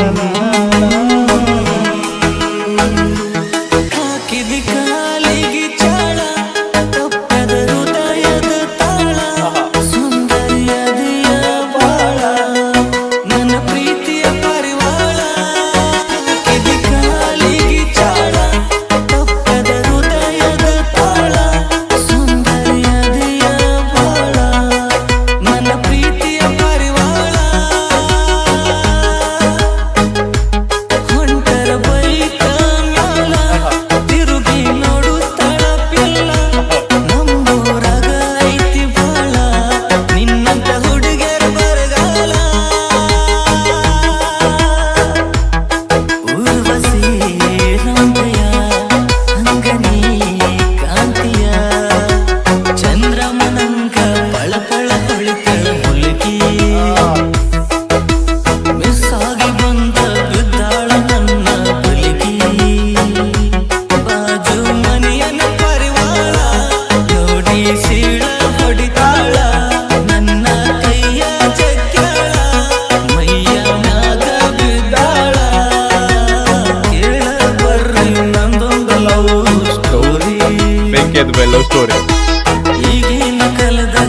mamá. me. Story ಬೆಂಕಿ ಅದು ಬೆಲ್ಲೋ story ಈಗಿನ ಕಾಲದಾಗ ನಡಿತಾವ